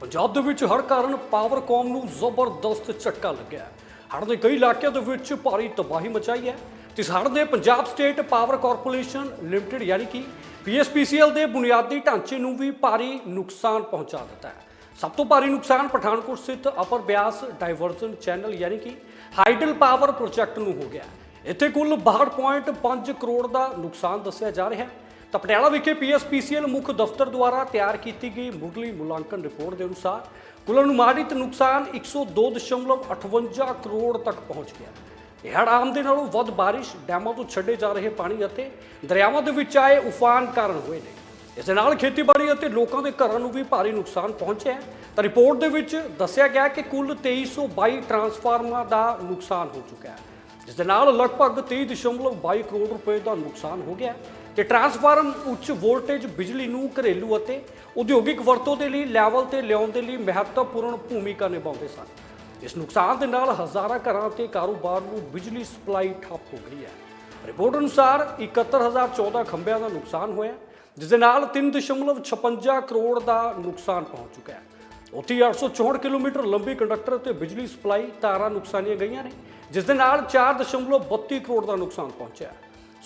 ਪੰਜਾਬ ਦੇ ਵਿੱਚ ਹੜ੍ਹ ਕਾਰਨ ਪਾਵਰਕੌਮ ਨੂੰ ਜ਼ਬਰਦਸਤ ਝਟਕਾ ਲੱਗਿਆ ਹੜ੍ਹ ਦੇ ਕਈ ਇਲਾਕਿਆਂ ਦੇ ਵਿੱਚ ਭਾਰੀ ਤਬਾਹੀ ਮਚਾਈ ਹੈ। ਤੇ ਹੜ੍ਹ ਨੇ Punjab State Power Corporation Limited ਯਾਨੀ ਕਿ ਪੀਐਸਪੀਸੀਐਲ ਦੇ ਬੁਨਿਆਦੀ ਢਾਂਚੇ ਨੂੰ ਵੀ ਭਾਰੀ ਨੁਕਸਾਨ ਪਹੁੰਚਾ ਦਿੱਤਾ ਹੈ। ਸਭ ਤੋਂ ਭਾਰੀ ਨੁਕਸਾਨ ਪਠਾਨਕੋਟ ਸਥਿਤ ਅਪਰ ਬਿਆਸ ਡਾਈਵਰਜਨ ਚੈਨਲ ਯਾਨੀ ਕਿ ਹਾਈਡਲ ਪਾਵਰ ਪ੍ਰੋਜੈਕਟ ਨੂੰ ਹੋ ਗਿਆ ਇੱਥੇ ਕੁੱਲ 62.5 ਕਰੋੜ ਦਾ ਨੁਕਸਾਨ ਦੱਸਿਆ ਜਾ ਰਿਹਾ ਹੈ। ਤਾਂ ਪਟਿਆਲਾ ਵਿਖੇ ਪੀਐਸਪੀਸੀਐਲ ਮੁੱਖ ਦਫ਼ਤਰ ਦੁਆਰਾ ਤਿਆਰ ਕੀਤੀ ਗਈ ਮੁੱਢਲੀ ਮੁਲਾਂਕਣ ਰਿਪੋਰਟ ਦੇ ਅਨੁਸਾਰ ਕੁੱਲ ਅਨੁਮਾਨਿਤ ਨੁਕਸਾਨ 102.58 ਕਰੋੜ ਤੱਕ ਪਹੁੰਚ ਗਿਆ। ਇਹ ਹੜ੍ਹ ਆਮ ਦੇ ਨਾਲੋਂ ਵੱਧ ਬਾਰਿਸ਼, ਡੈਮਾਂ ਤੋਂ ਛੱਡੇ ਜਾ ਰਹੇ ਪਾਣੀ ਅਤੇ ਦਰਿਆਵਾਂ ਦੇ ਵਿੱਚ ਆਏ ਉਫਾਨ ਕਾਰਨ ਹੋਏ ਨੇ। ਇਸ ਦੇ ਨਾਲ ਖੇਤੀਬਾੜੀ ਅਤੇ ਲੋਕਾਂ ਦੇ ਘਰਾਂ ਨੂੰ ਵੀ ਭਾਰੀ ਨੁਕਸਾਨ ਪਹੁੰਚਿਆ ਤਾਂ ਰਿਪੋਰਟ ਦੇ ਵਿੱਚ ਦੱਸਿਆ ਗਿਆ ਕਿ ਕੁੱਲ 2322 ਟਰਾਂਸਫਾਰਮਰਾਂ ਦਾ ਨੁਕਸਾਨ ਹੋ ਚੁੱਕਾ ਹੈ, ਜਿਸ ਦੇ ਨਾਲ ਲਗਭਗ 23.22 ਕਰੋੜ ਰੁਪਏ ਦਾ ਨੁਕਸਾਨ ਹੋ ਗਿਆ ਤੇ ਟਰਾਂਸਫਾਰਮ ਉੱਚ ਵੋਲਟੇਜ ਬਿਜਲੀ ਨੂੰ ਘਰੇਲੂ ਅਤੇ ਉਦਯੋਗਿਕ ਵਰਤੋਂ ਦੇ ਲਈ ਲੈਵਲ ਤੇ ਲਿਆਉਣ ਦੇ ਲਈ ਮਹੱਤਵਪੂਰਨ ਭੂਮਿਕਾ ਨਿਭਾਉਂਦੇ ਸਨ। ਇਸ ਨੁਕਸਾਨ ਦੇ ਨਾਲ ਹਜ਼ਾਰਾਂ ਘਰਾਂ ਤੇ ਕਾਰੋਬਾਰ ਨੂੰ ਬਿਜਲੀ ਸਪਲਾਈ ਠੱਪ ਹੋ ਗਈ ਹੈ। ਰਿਪੋਰਟ ਅਨੁਸਾਰ 71014 ਖੰਭਿਆਂ ਦਾ ਨੁਕਸਾਨ ਹੋਇਆ ਜਿਸ ਦੇ ਨਾਲ 3.56 ਕਰੋੜ ਦਾ ਨੁਕਸਾਨ ਪਹੁੰਚ ਚੁੱਕਾ ਹੈ। ਉੱਥੇ ਹੀ 864 ਕਿਲੋਮੀਟਰ ਲੰਬੀ ਕੰਡਕਟਰ ਤੇ ਬਿਜਲੀ ਸਪਲਾਈ ਤਾਰਾਂ ਨੁਕਸਾਨੀਆਂ ਗਈਆਂ ਨੇ, ਜਿਸ ਦੇ ਨਾਲ 4.32 ਕਰੋੜ ਦਾ ਨੁਕਸਾਨ ਪਹੁੰਚਿਆ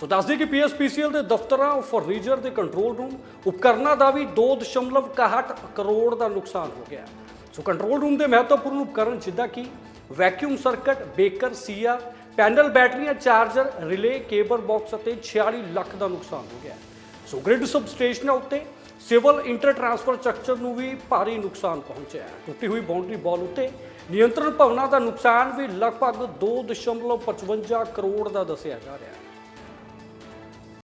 ਸੋ ਦੱਸਦੇ ਕਿ ਪੀਐਸਪੀਸੀਐਲ ਦੇ ਦਫ਼ਤਰਾਂ ਫਰਨੀਚਰ ਦੇ ਕੰਟਰੋਲ ਰੂਮ ਉਪਕਰਨਾਂ ਦਾ ਵੀ 2.61 ਕਰੋੜ ਦਾ ਨੁਕਸਾਨ ਹੋ ਗਿਆ। ਸੋ ਕੰਟਰੋਲ ਰੂਮ ਦੇ ਮਹੱਤਵਪੂਰਨ ਉਪਕਰਨ ਜਿੱਦਾਂ ਕਿ ਵੈਕਿਊਮ ਸਰਕਟ, ਬੇਕਰ, ਸੀਆ, ਪੈਨਲ ਬੈਟਰੀਆਂ, ਚਾਰਜਰ, ਰਿਲੇ, ਕੇਬਲ ਬਾਕਸ ਅਤੇ 46 ਲੱਖ ਦਾ ਨੁਕਸਾਨ ਹੋ ਗਿਆ। ਹੈ। ਸੋ ਗ੍ਰਿਡ ਸਬਸਟੇਸ਼ਨਾਂ ਉੱਤੇ ਸਿਵਲ ਇੰਟਰ ਟ੍ਰਾਂਸਫਰ ਸਟਰਕਚਰ ਨੂੰ ਵੀ ਭਾਰੀ ਨੁਕਸਾਨ ਪਹੁੰਚਿਆ ਟੁੱਟੀ ਹੋਈ ਬਾਉਂਡਰੀ ਬਾਲ ਉੱਤੇ ਨਿਯੰਤਰਣ ਭਵਨਾਂ ਦਾ ਨੁਕਸਾਨ ਵੀ ਲਗਭਗ 2.55 ਕਰੋੜ ਦਾ ਦੱਸਿਆ ਜਾ ਰਿਹਾ ਹੈ।